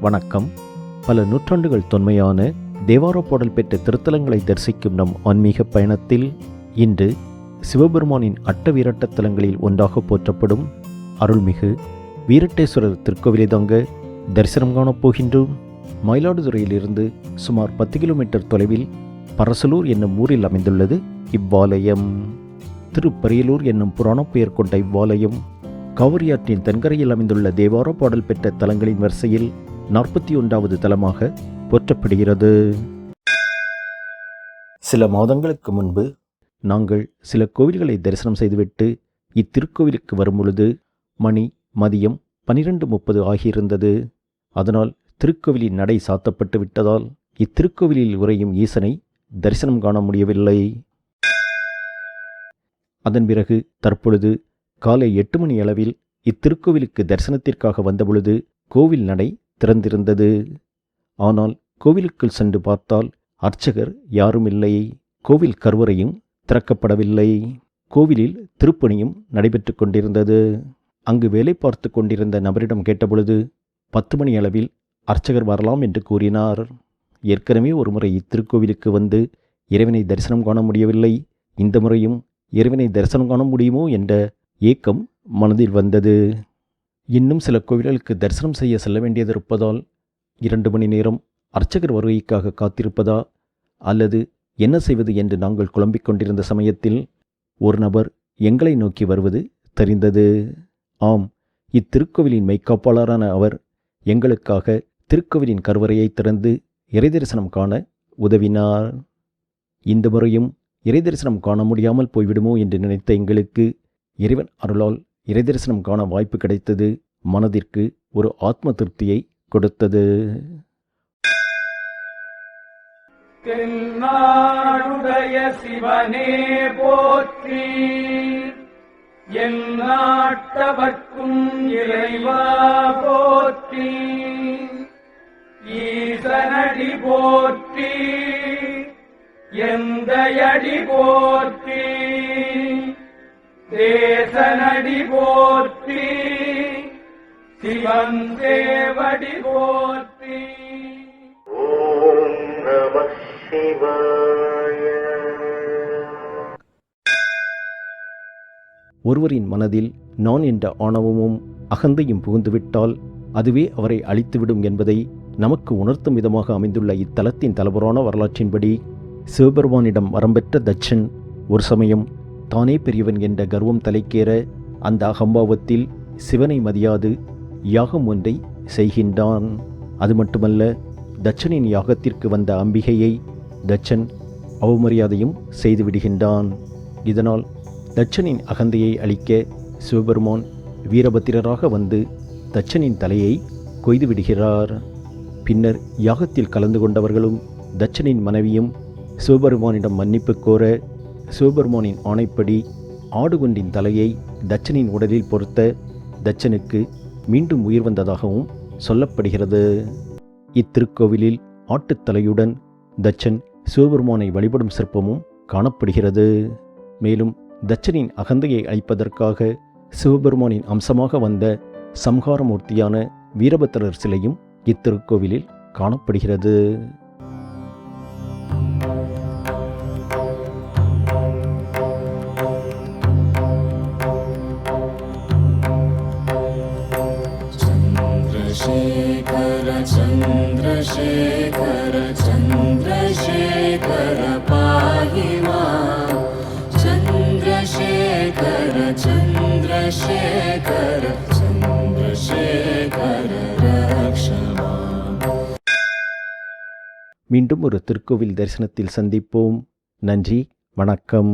வணக்கம். பல நூற்றாண்டுகள் தொன்மையான தேவார பாடல் பெற்ற திருத்தலங்களை தரிசிக்கும் நம் ஆன்மீக பயணத்தில் இன்று சிவபெருமானின் அட்ட வீரட்ட தலங்களில் ஒன்றாக போற்றப்படும் அருள்மிகு வீரட்டேஸ்வரர் திருக்கோவிலை தாங்க தரிசனம் காணப்போகின்றோம் மயிலாடுதுறையிலிருந்து சுமார் பத்து கிலோமீட்டர் தொலைவில் பரசலூர் என்னும் ஊரில் அமைந்துள்ளது இவ்வாலயம். திருப்பரியலூர் என்னும் புராணப் பெயர் கொண்ட இவ்வாலயம் காவிரியாற்றின் தென்கரையில் அமைந்துள்ள தேவார பாடல் பெற்ற தலங்களின் வரிசையில் நாற்பத்தி ஒன்றாவது தலமாக போற்றப்படுகிறது. சில மாதங்களுக்கு முன்பு நாங்கள் சில கோவில்களை தரிசனம் செய்துவிட்டு இத்திருக்கோவிலுக்கு வரும் பொழுது மணி மதியம் பனிரெண்டு முப்பது ஆகியிருந்தது. அதனால் திருக்கோவிலின் நடை சாத்தப்பட்டு விட்டதால் இத்திருக்கோவிலில் உறையும் ஈசனை தரிசனம் காண முடியவில்லை. அதன் பிறகு தற்பொழுது காலை எட்டு மணி அளவில் இத்திருக்கோவிலுக்கு தரிசனத்திற்காக வந்தபொழுது கோவில் நடை திறந்திருந்தது. ஆனால் கோவிலுக்குள் சென்று பார்த்தால் அர்ச்சகர் யாரும் இல்லை கோவில் கருவறையும் திறக்கப்படவில்லை. கோவிலில் திருப்பணியும் நடைபெற்று கொண்டிருந்தது. அங்கு வேலை பார்த்து கொண்டிருந்த நபரிடம் கேட்டபொழுது பத்து மணி அளவில் அர்ச்சகர் வரலாம் என்று கூறினார். ஏற்கனவே ஒரு முறை இத்திருக்கோவிலுக்கு வந்து இறைவனை தரிசனம் காண முடியவில்லை. இந்த முறையும் இறைவனை தரிசனம் காண முடியுமோ என்ற ஏக்கம் மனதில் வந்தது. இன்னும் சில கோவில்களுக்கு தரிசனம் செய்ய செல்ல வேண்டியது இருப்பதால் இரண்டு மணி நேரம் அர்ச்சகர் வருகைக்காக காத்திருப்பதா? அல்லது என்ன செய்வது என்று நாங்கள் குழம்பிக் கொண்டிருந்த சமயத்தில் ஒரு நபர் எங்களை நோக்கி வருவது தெரிந்தது. ஆம் இத்திருக்கோவிலின் மெய்க்காப்பாளரான அவர் எங்களுக்காக திருக்கோவிலின் கருவறையை திறந்து இறை தரிசனம் காண உதவினார். இந்த முறையும் இறை தரிசனம் காண முடியாமல் போய்விடுமோ என்று நினைத்த எங்களுக்கு இறைவன் அருளால் இறை தரிசனம் காண வாய்ப்பு கிடைத்தது மனதிற்கு ஒரு ஆத்ம திருப்தியை கொடுத்தது. தென்னாடுடைய சிவனே போற்றி என் நாட்டவர்க்கும் இறைவா போற்றி ஈசனடி போற்றி எந்தையடி போற்றி. தேசனடி போற்றி சிவந்தேவடி போற்றி. ஓம் சிவாய. ஒருவரின் மனதில் நான் என்ற ஆணவமும் அகந்தையும் புகுந்துவிட்டால் அதுவே அவரை அழித்துவிடும் என்பதை நமக்கு உணர்த்தும் விதமாக அமைந்துள்ள இத்தலத்தின் தலைவரான வரலாற்றின்படி சிவபெருமானிடம் வரம்பெற்ற தட்சன் ஒரு சமயம் தானே பெரியவன் என்ற கர்வம் தலைக்கேற அந்த அகம்பாவத்தில் சிவனை மதியாது யாகம் ஒன்றை செய்கின்றான். அது மட்டுமல்ல தட்சனின் யாகத்திற்கு வந்த அம்பிகையை தட்சன் அவமரியாதையும் செய்துவிடுகின்றான் இதனால் தட்சனின் அகந்தையை அழிக்க சிவபெருமான் வீரபத்திரராக வந்து தட்சனின் தலையை கொய்து விடுகிறார். பின்னர் யாகத்தில் கலந்து கொண்டவர்களும் தட்சனின் மனைவியும் சிவபெருமானிடம் மன்னிப்பு கோர சிவபெருமானின் ஆணைப்படி ஆடுகொண்டின் தலையை தச்சனின் உடலில் பொருத்த தச்சனுக்கு மீண்டும் உயிர் வந்ததாகவும் சொல்லப்படுகிறது. இத்திருக்கோவிலில் ஆட்டுத்தலையுடன் தச்சன் சிவபெருமானை வழிபடும் சிற்பமும் காணப்படுகிறது. மேலும் தச்சனின் அகந்தையை அழிப்பதற்காக சிவபெருமானின் அம்சமாக வந்த சம்ஹாரமூர்த்தியான வீரபத்திரர் சிலையும் இத்திருக்கோவிலில் காணப்படுகிறது. चन्द्रशेखर चन्द्रशेखर चन्द्रशेखर पाहि माम् चन्द्रशेखर चन्द्रशेखर चन्द्रशेखर रक्ष माम् மீண்டும் ஒரு திருக்கோவில் தரிசனத்தில் சந்திப்போம் நன்றி வணக்கம்